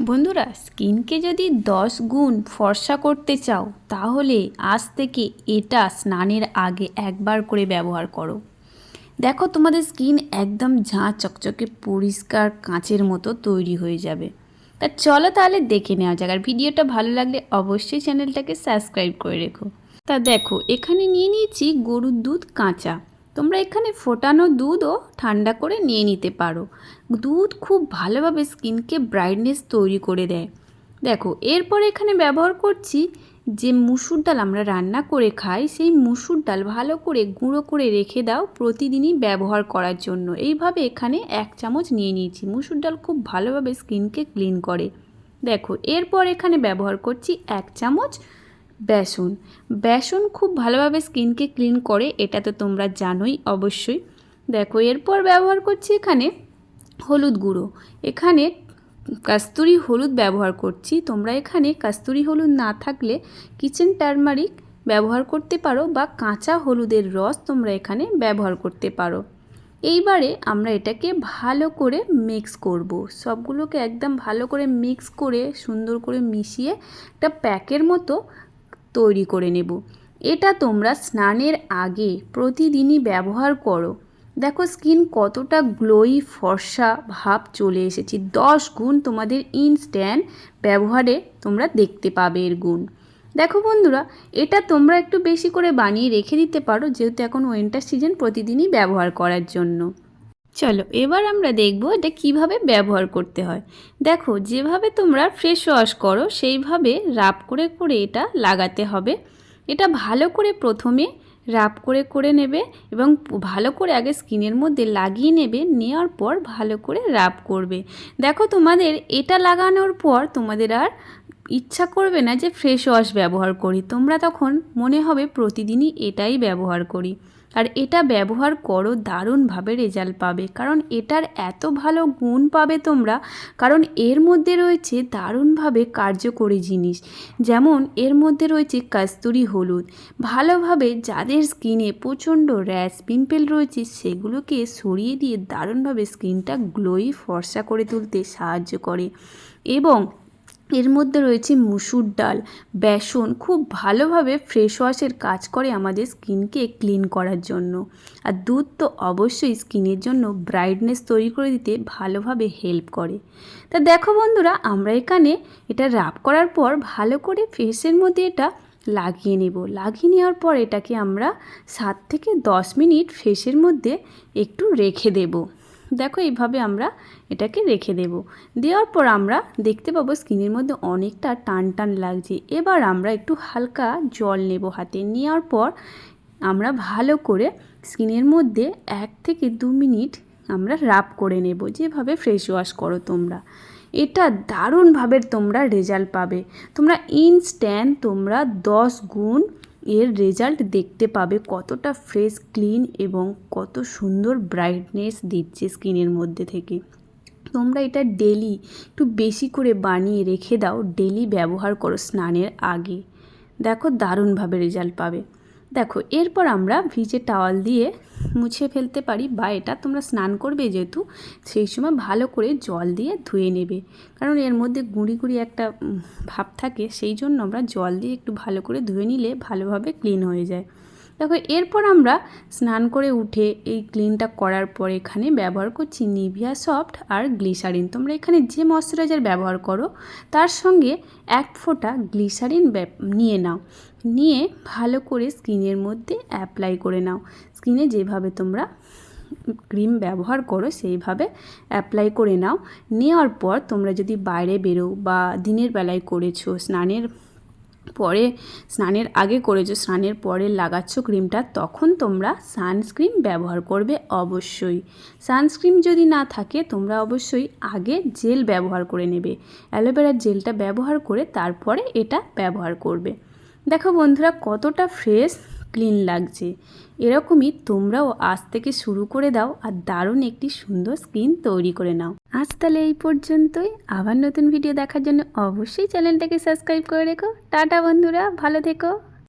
বন্ধুরা, স্কিনকে যদি দশ গুণ ফর্সা করতে চাও, তাহলে আজ থেকে এটা স্নানের আগে একবার করে ব্যবহার করো। দেখো, তোমাদের স্কিন একদম ঝাঁ চকচকে পরিষ্কার কাঁচের মতো তৈরি হয়ে যাবে। তা চলো তাহলে দেখে নেওয়া যাক, আর ভিডিওটা ভালো লাগলে অবশ্যই চ্যানেলটাকে সাবস্ক্রাইব করে রেখো। তা দেখো, এখানে নিয়ে নিয়েছি গরুর দুধ কাঁচা। তোমরা এখানে ফোটানো দুধও ঠান্ডা করে নিয়ে নিতে পারো। দুধ খুব ভালোভাবে স্কিনকে ব্রাইটনেস তৈরি করে দেয়। দেখো, এরপর এখানে ব্যবহার করছি যে মুসুর ডাল আমরা রান্না করে খাই, সেই মুসুর ডাল ভালো করে গুঁড়ো করে রেখে দাও প্রতিদিনই ব্যবহার করার জন্য। এইভাবে এখানে এক চামচ নিয়ে নিয়েছি। মুসুর ডাল খুব ভালোভাবে স্কিনকে ক্লিন করে। দেখো, এরপর এখানে ব্যবহার করছি এক চামচ বেসন। বেসন খুব ভালোভাবে স্কিনকে ক্লিন করে, এটা তো তোমরা জানোই অবশ্যই। দেখো, এরপর ব্যবহার করছি এখানে হলুদ গুঁড়ো। এখানে কাস্তুরি হলুদ ব্যবহার করছি। তোমরা এখানে কাস্তুরি হলুদ না থাকলে কিচেন টারমারিক ব্যবহার করতে পারো বা কাঁচা হলুদের রস তোমরা এখানে ব্যবহার করতে পারো। এইবারে আমরা এটাকে ভালো করে মিক্স করব। সবগুলোকে একদম ভালো করে মিক্স করে সুন্দর করে মিশিয়ে একটা প্যাকের মতো তৈরি করে নেব। এটা তোমরা স্নানের আগে প্রতিদিনই ব্যবহার করো। দেখো স্কিন কতটা গ্লোই, ফর্সা ভাব চলে এসেছে। দশ গুণ তোমাদের ইনস্ট্যান্ট ব্যবহারে তোমরা দেখতে পাবে এর গুণ। দেখো বন্ধুরা, এটা তোমরা একটু বেশি করে বানিয়ে রেখে দিতে পারো, যেহেতু এখন উইন্টার সিজন প্রতিদিনই ব্যবহার করার জন্য। চলো, এবার আমরা দেখব এটা কীভাবে ব্যবহার করতে হয়। দেখো, যেভাবে তোমরা ফ্রেশ ওয়াশ করো, সেইভাবে রাব করে করে এটা লাগাতে হবে। এটা ভালো করে প্রথমে রাব করে করে নেবে এবং ভালো করে আগে স্কিনের মধ্যে লাগিয়ে নেবে, নেওয়ার পর ভালো করে রাব করবে। দেখো, তোমাদের এটা লাগানোর পর তোমাদের আর ইচ্ছা করবে না যে ফ্রেশ ওয়াশ ব্যবহার করি। তোমরা তখন মনে হবে প্রতিদিনই এটাই ব্যবহার করি। আর এটা ব্যবহার করো, দারুণভাবে রেজাল্ট পাবে। কারণ এটার এত ভালো গুণ পাবে তোমরা, কারণ এর মধ্যে রয়েছে দারুণভাবে কার্যকরী জিনিস। যেমন, এর মধ্যে রয়েছে কাস্তুরি হলুদ। ভালোভাবে যাদের স্কিনে প্রচণ্ড র্যাশ, পিম্পল রয়েছে, সেগুলোকে সরিয়ে দিয়ে দারুণভাবে স্কিনটা গ্লোই ফর্সা করে তুলতে সাহায্য করে। এবং এর মধ্যে রয়েছে মুসুর ডাল, বেসন, খুব ভালোভাবে ফ্রেশ ওয়াশের কাজ করে আমাদের স্কিনকে ক্লিন করার জন্য। আর দুধ তো অবশ্যই স্কিনের জন্য ব্রাইটনেস তৈরি করে দিতে ভালোভাবে হেল্প করে। তা দেখো বন্ধুরা, আমরা এখানে এটা রাব করার পর ভালো করে ফেসের মধ্যে এটা লাগিয়ে নেব। লাগিয়ে নেওয়ার পর এটাকে আমরা সাত থেকে দশ মিনিট ফেসের মধ্যে একটু রেখে দেবো। দেখো এইভাবে আমরা এটাকে রেখে দেব। দেওয়ার পর আমরা দেখতে পাবো স্কিনের মধ্যে অনেকটা টান টান লাগছে। এবার আমরা একটু হালকা জল নেব হাতে। নেওয়ার পর আমরা ভালো করে স্কিনের মধ্যে এক থেকে দু মিনিট আমরা রাব করে নেব। যেভাবে ফ্রেশ ওয়াশ করো তোমরা। এটা দারুণভাবে তোমরা রেজাল্ট পাবে। তোমরা ইনস্ট্যান্ট তোমরা দশ গুণ এর রেজাল্ট দেখতে পাবে কতটা ফ্রেশ ক্লিন এবং কত সুন্দর ব্রাইটনেস দিচ্ছে স্কিনের মধ্যে থেকে। তোমরা এটা ডেলি একটু বেশি করে বানিয়ে রেখে দাও ডেলি ব্যবহার করো স্নানের আগে। দেখো দারুণভাবে রেজাল্ট পাবে। দেখো, এরপর আমরা ভিজে টাওয়াল দিয়ে মুছে ফেলতে পারি বা এটা তোমরা স্নান করবে যেহেতু, সেই সময় ভালো করে জল দিয়ে ধুয়ে নেবে। কারণ এর মধ্যে গুঁড়ি গুঁড়ি একটা ভাব থাকে, সেই জন্য আমরা জল দিয়ে একটু ভালো করে ধুয়ে নিলে ভালোভাবে ক্লিন হয়ে যায়। দেখো, এরপর আমরা স্নান করে উঠে এই ক্লিনটা করার পর এখানে ব্যবহার করছি নিভিয়া সফট আর গ্লিসারিন। তোমরা এখানে যে ময়শ্চারাইজার ব্যবহার করো, তার সঙ্গে এক ফোঁটা গ্লিসারিন নিয়ে নাও। নিয়ে ভালো করে স্কিনের মধ্যে অ্যাপ্লাই করে নাও। স্কিনে যেভাবে তোমরা ক্রিম ব্যবহার করো, সেইভাবে অ্যাপ্লাই করে নাও। নেওয়ার পর তোমরা যদি বাইরে বেরো বা দিনের বেলায় করেছ স্নানের পরে স্নানের আগে করেছ, স্নানের পরে লাগাচ্ছ ক্রিমটা, তখন তোমরা সানস্ক্রিন ব্যবহার করবে অবশ্যই। সানস্ক্রিন যদি না থাকে, তোমরা অবশ্যই আগে জেল ব্যবহার করে নেবে। অ্যালোভেরার জেলটা ব্যবহার করে তারপরে এটা ব্যবহার করবে। দেখো বন্ধুরা, কতটা ফ্রেশ ক্লিন লাগছে। এরকমই তোমরাও আজ থেকে শুরু করে দাও আর দারুণ একটি সুন্দর স্কিন তৈরি করে নাও। আজ তাহলে এই পর্যন্তই। আবার নতুন ভিডিও দেখার জন্য অবশ্যই চ্যানেলটাকে সাবস্ক্রাইব করে রেখো। টাটা বন্ধুরা, ভালো থেকো।